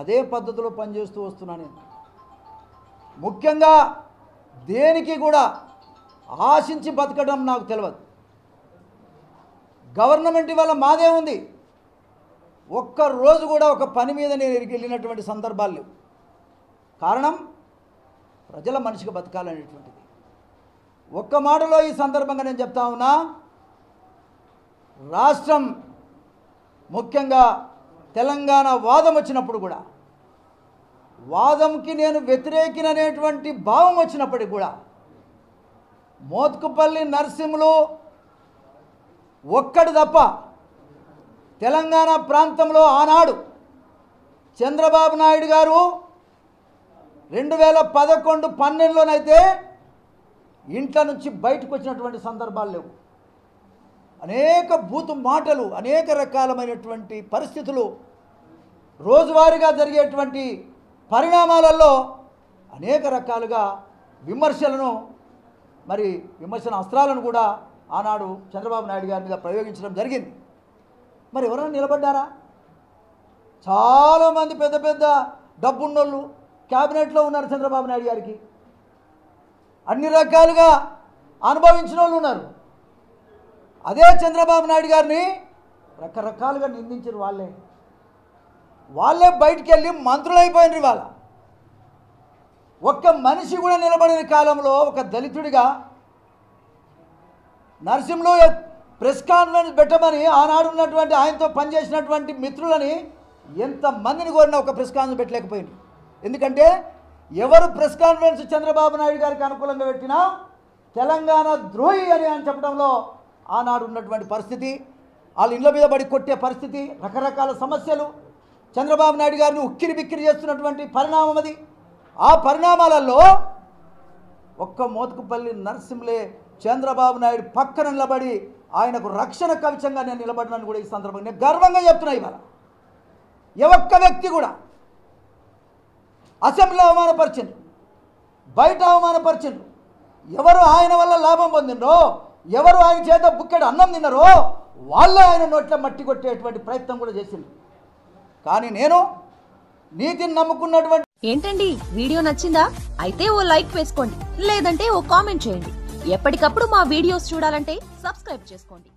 అదే పద్ధతిలో పనిచేస్తూ వస్తున్నాను నేను. ముఖ్యంగా దేనికి కూడా ఆశించి బతకడం నాకు తెలియదు గవర్నమెంట్ ఇవాళ మాదే ఉంది. ఒక్క రోజు కూడా ఒక పని మీద నేను ఎరిగి వెళ్ళినటువంటి సందర్భాలు కారణం ప్రజల మనిషికి బతకాలనేటువంటిది. ఒక్క మాటలో ఈ సందర్భంగా నేను చెప్తా ఉన్నా రాష్ట్రం ముఖ్యంగా తెలంగాణ వాదం వచ్చినప్పుడు కూడా వాదంకి నేను వ్యతిరేకిననేటువంటి భావం వచ్చినప్పటికి కూడా మోత్కుపల్లి నరసింహులు ఒక్కడు తప్ప తెలంగాణ ప్రాంతంలో ఆనాడు చంద్రబాబు నాయుడు గారు రెండు వేల పదకొండు పన్నెండులోనైతే ఇంట్లో నుంచి బయటకు వచ్చినటువంటి సందర్భాలు లేవు. అనేక బూతు మాటలు అనేక రకాలమైనటువంటి పరిస్థితులు రోజువారీగా జరిగేటువంటి పరిణామాలలో అనేక రకాలుగా విమర్శలను మరి విమర్శన అస్త్రాలను కూడా ఆనాడు చంద్రబాబు నాయుడు గారి మీద ప్రయోగించడం జరిగింది. మరి ఎవరైనా నిలబడ్డారా? చాలామంది పెద్ద పెద్ద డబ్బున్నోళ్ళు క్యాబినెట్లో ఉన్నారు చంద్రబాబు నాయుడు గారికి. అన్ని రకాలుగా అనుభవించిన వాళ్ళు ఉన్నారు. అదే చంద్రబాబు నాయుడు గారిని రకరకాలుగా నిందించిన వాళ్ళే. వాళ్ళే బయటికి వెళ్ళి మంత్రులు అయిపోయినారు ఇవాళ. ఒక్క మనిషి కూడా నిలబడిన కాలంలో ఒక దళితుడిగా నరసింహలో ప్రెస్ కాన్ఫరెన్స్ పెట్టమని ఆనాడు ఉన్నటువంటి ఆయనతో పనిచేసినటువంటి మిత్రులని ఎంతమందిని కోరినా ఒక ప్రెస్ కాన్ఫరెన్స్ పెట్టలేకపోయింది ఎందుకంటే ఎవరు ప్రెస్ కాన్ఫరెన్స్ చంద్రబాబు నాయుడు గారికి అనుకూలంగా పెట్టినా తెలంగాణ ద్రోహి అని అని చెప్పడంలో ఆనాడు ఉన్నటువంటి పరిస్థితి వాళ్ళ ఇళ్ళ మీద పడి కొట్టే పరిస్థితి రకరకాల సమస్యలు. చంద్రబాబు నాయుడు గారిని ఉక్కిరి బిక్కిరి చేస్తున్నటువంటి పరిణామం అది. ఆ పరిణామాలలో ఒక్క మోతుకుపల్లి నరసింహలే చంద్రబాబు నాయుడు పక్కన నిలబడి ఆయనకు రక్షణ కవచంగా నేను నిలబడినాను కూడా ఈ సందర్భంగా నేను గర్వంగా చెప్తున్నా ఇవాళ. ఏ ఒక్క వ్యక్తి కూడా అసెంబ్లీలో అవమానపరిచిండ్రు. బయట అవమానపరిచిండ్రు. ఎవరు ఆయన వల్ల లాభం పొందినరో ఎవరు ఆయన చేత బుక్కెడు అన్నం తిన్నారో వాళ్ళే ఆయన నోట్లో మట్టి కొట్టేటువంటి ప్రయత్నం కూడా చేసిండ్రు. కానీ నేను నీతిని నమ్ముకున్నటువంటి ఏంటండి? వీడియో నచ్చిందా? అయితే ఓ లైక్ వేసుకోండి. లేదంటే ఓ కామెంట్ చేయండి. ఎప్పటికప్పుడు మా వీడియోస్ చూడాలంటే సబ్స్క్రైబ్ చేసుకోండి.